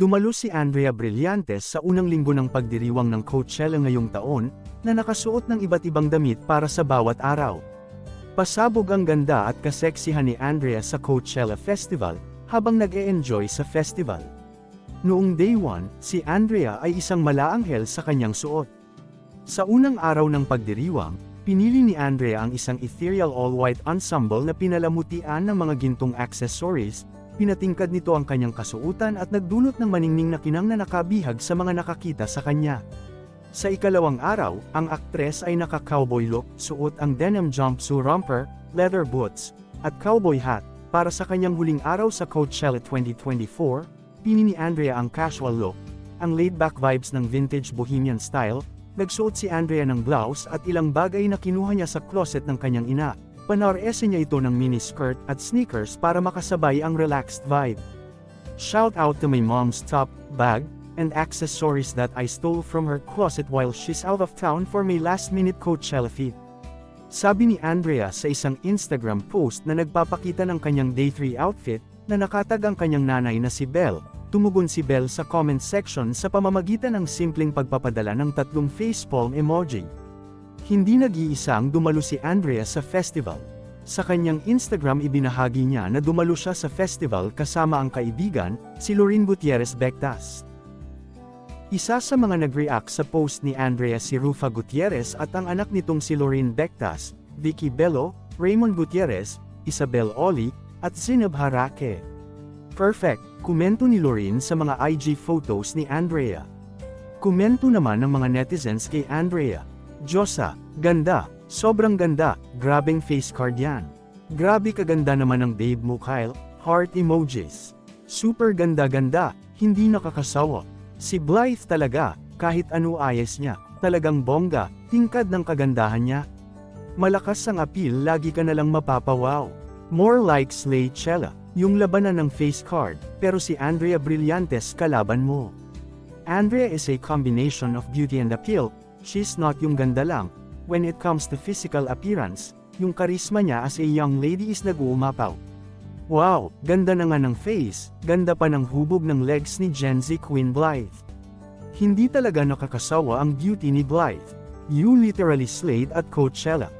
Dumalo si Andrea Brillantes sa unang linggo ng pagdiriwang ng Coachella ngayong taon, na nakasuot ng iba't ibang damit para sa bawat araw. Pasabog ang ganda at kaseksihan ni Andrea sa Coachella Festival, habang nag-e-enjoy sa festival. Noong day 1, si Andrea ay isang malaanghel sa kanyang suot. Sa unang araw ng pagdiriwang, pinili ni Andrea ang isang ethereal all-white ensemble na pinalamutian ng mga gintong accessories, pinatingkad nito ang kanyang kasuutan at nagdulot ng maningning na kinang na nakabihag sa mga nakakita sa kanya. Sa ikalawang araw, ang aktres ay naka-cowboy look, suot ang denim jumpsuit romper, leather boots, at cowboy hat. Para sa kanyang huling araw sa Coachella 2024, pinili ni Andrea ang casual look, ang laid-back vibes ng vintage bohemian style, nagsuot si Andrea ng blouse at ilang bagay na kinuha niya sa closet ng kanyang ina. Panarese niya ito ng mini skirt at sneakers para makasabay ang relaxed vibe. Shout out to my mom's top, bag, and accessories that I stole from her closet while she's out of town for my last-minute Coachella feat. Sabi ni Andrea sa isang Instagram post na nagpapakita ng kanyang day 3 outfit, na nakatag ang kanyang nanay na si Belle, tumugon si Belle sa comment section sa pamamagitan ng simpleng pagpapadala ng tatlong facepalm emoji. Hindi nag-iisa ang dumalo si Andrea sa festival. Sa kanyang Instagram ibinahagi niya na dumalo siya sa festival kasama ang kaibigan, si Lorin Gutierrez Bectas. Isa sa mga nag-react sa post ni Andrea si Rufa Gutierrez at ang anak nitong si Lorin Bectas, Vicky Bello, Raymond Gutierrez, Isabel Oli, at Zinab Harake. Perfect, komento ni Lorin sa mga IG photos ni Andrea. Komento naman ng mga netizens kay Andrea. Diyosa, ganda, sobrang ganda, grabing face card yan. Grabe kaganda naman ng babe mo Kyle, heart emojis. Super ganda-ganda, hindi nakakasawa. Si Blythe talaga, kahit ano ayos niya, talagang bongga, tingkad ng kagandahan niya. Malakas ang appeal lagi ka nalang mapapawaw. More like Slay Chella, yung labanan ng face card, pero si Andrea Brillantes kalaban mo. Andrea is a combination of beauty and appeal, she's not yung ganda lang. When it comes to physical appearance, yung karisma niya as a young lady is nag-uumapaw. Wow, ganda na nga ng face, ganda pa ng hubog ng legs ni Gen Z Queen Blythe. Hindi talaga nakakasawa ang beauty ni Blythe. You literally slayed at Coachella.